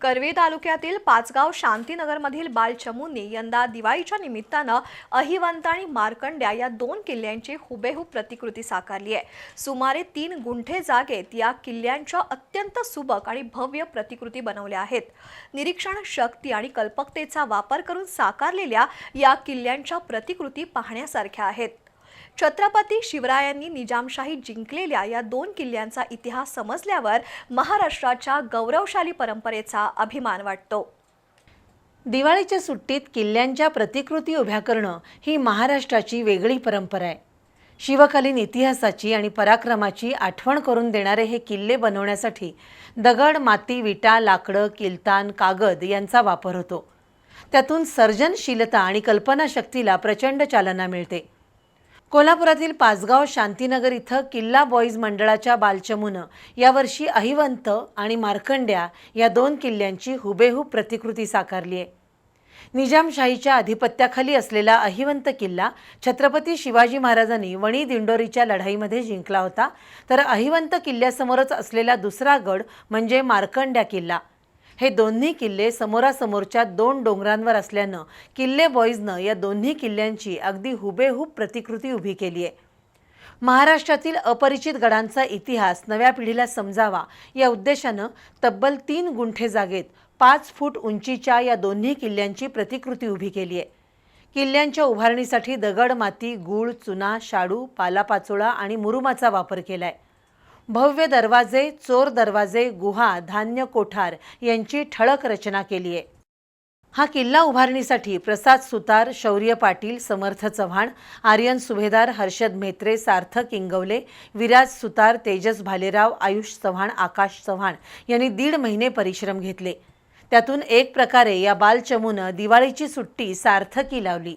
करवी तालुक्यातील पाचगाव शांतीनगरमधील बालचमूंनी यंदा दिवाळीच्या निमित्तानं अहिवंत आणि मार्कंड्या या दोन किल्ल्यांची हुबेहूब प्रतिकृती साकारली आहे. सुमारे तीन गुंठे जागेत या किल्ल्यांच्या अत्यंत सुबक आणि भव्य प्रतिकृती बनवल्या आहेत. निरीक्षण शक्ती आणि कल्पकतेचा वापर करून साकारलेल्या या किल्ल्यांच्या प्रतिकृती पाहण्यासारख्या आहेत. छत्रपती शिवरायांनी निजामशाही जिंकलेल्या या दोन किल्ल्यांचा इतिहास समजल्यावर महाराष्ट्राच्या गौरवशाली परंपरेचा अभिमान वाटतो. दिवाळीच्या सुट्टीत किल्ल्यांच्या प्रतिकृती उभ्या करणं ही महाराष्ट्राची वेगळी परंपरा आहे. शिवकालीन इतिहासाची आणि पराक्रमाची आठवण करून देणारे हे किल्ले बनवण्यासाठी दगड माती विटा लाकडं किलतान कागद यांचा वापर होतो. त्यातून सर्जनशीलता आणि कल्पनाशक्तीला प्रचंड चालना मिळते. कोल्हापुरातील पाचगाव शांतीनगर इथं किल्ला बॉईज मंडळाच्या बालचमूनं यावर्षी अहिवंत आणि मार्कंड्या या दोन किल्ल्यांची हुबेहूब प्रतिकृती साकारली आहे. निजामशाहीच्या अधिपत्याखाली असलेला अहिवंत किल्ला छत्रपती शिवाजी महाराजांनी वणी दिंडोरीच्या लढाईमध्ये जिंकला होता. तर अहिवंत किल्ल्यासमोरच असलेला दुसरा गड म्हणजे मार्कंड्या किल्ला. हे दोन्ही किल्ले समोरासमोरच्या दोन डोंगरांवर असल्यानं किल्ले बॉईजनं या दोन्ही किल्ल्यांची अगदी हुबेहूब प्रतिकृती उभी केली आहे. महाराष्ट्रातील अपरिचित गडांचा इतिहास नव्या पिढीला समजावा या उद्देशानं तब्बल तीन गुंठे जागेत पाच फूट उंचीच्या या दोन्ही किल्ल्यांची प्रतिकृती उभी केली आहे. किल्ल्यांच्या उभारणीसाठी दगड माती गूळ चुना शाडू पालापाचोळा आणि मुरुमाचा वापर केला आहे भव्य दरवाजे चोर दरवाजे गुहा धान्य कोठार यांची ठळक रचना केली आहे. हा किल्ला उभारणीसाठी प्रसाद सुतार शौर्य पाटील समर्थ चव्हाण आर्यन सुभेदार हर्षद म्हेत्रे सार्थक इंगवले विराज सुतार तेजस भालेराव आयुष चव्हाण आकाश चव्हाण यांनी दीड महिने परिश्रम घेतले. त्यातून एक प्रकारे या बालचमूनं दिवाळीची सुट्टी सार्थकी लावली.